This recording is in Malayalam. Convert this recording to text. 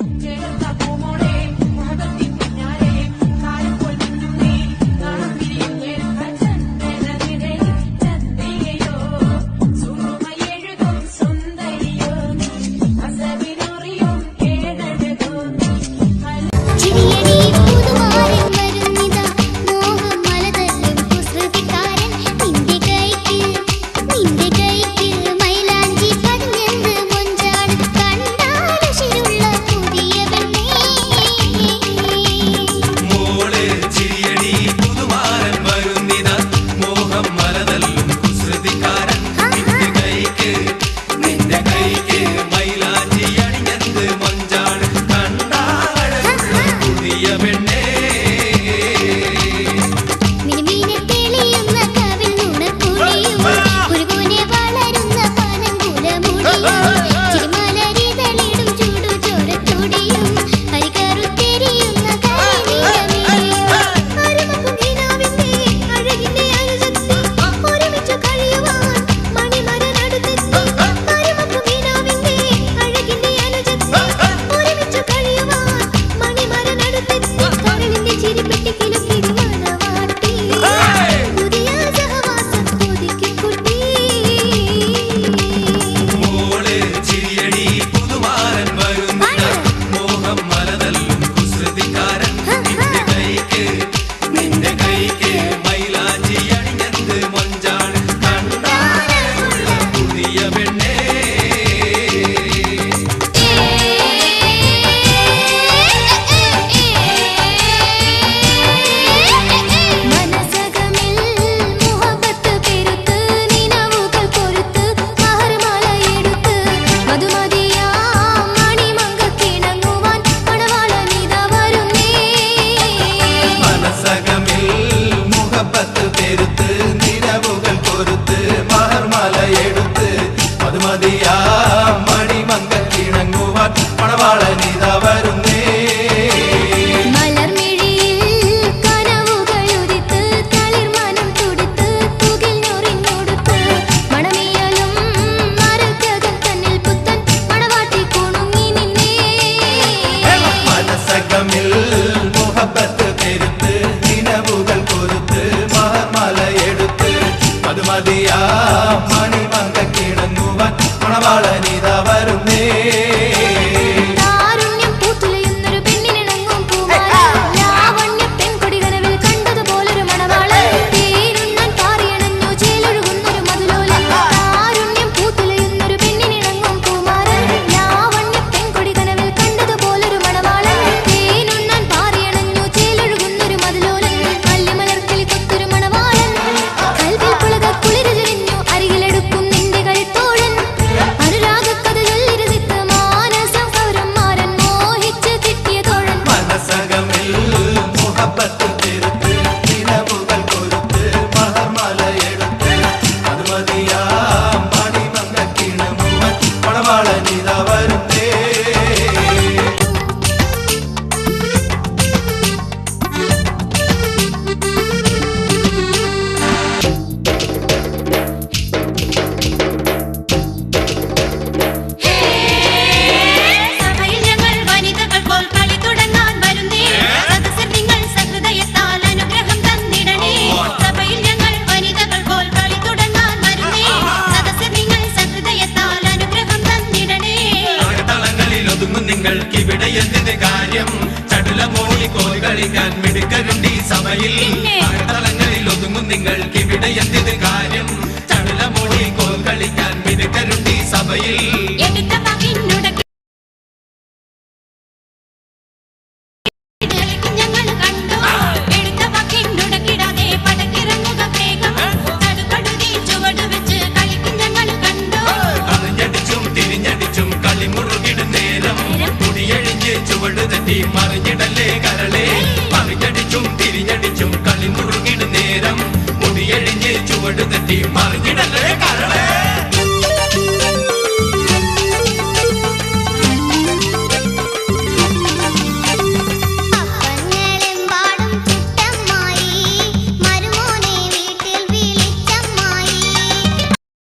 Llega como Hey. അത് മതിയാ. മണിമന്ത കിടങ്ങുവാൻ മണവാളനിത വരുന്നേ. നിങ്ങൾക്കിവിടെ എന്തിന് കാര്യം? ചടുല മോളി കോൽ കളിക്കാൻ മിടുക്കരുണ്ട് ഈ സഭയിൽ. തലങ്ങളിൽ ഒതുങ്ങും നിങ്ങൾക്കിവിടെ എന്തിന് കാര്യം? ചൂണ്ടി മറിഞ്ഞിടല്ലേ കരളെ? മറിഞ്ഞടിച്ചും തിരിഞ്ഞടിച്ചും കളി മുറുകിട നേരം. മുടിയഴിഞ്ഞ് ചുവട് തട്ടി മറിഞ്ഞിടല്ലേ കരളേ?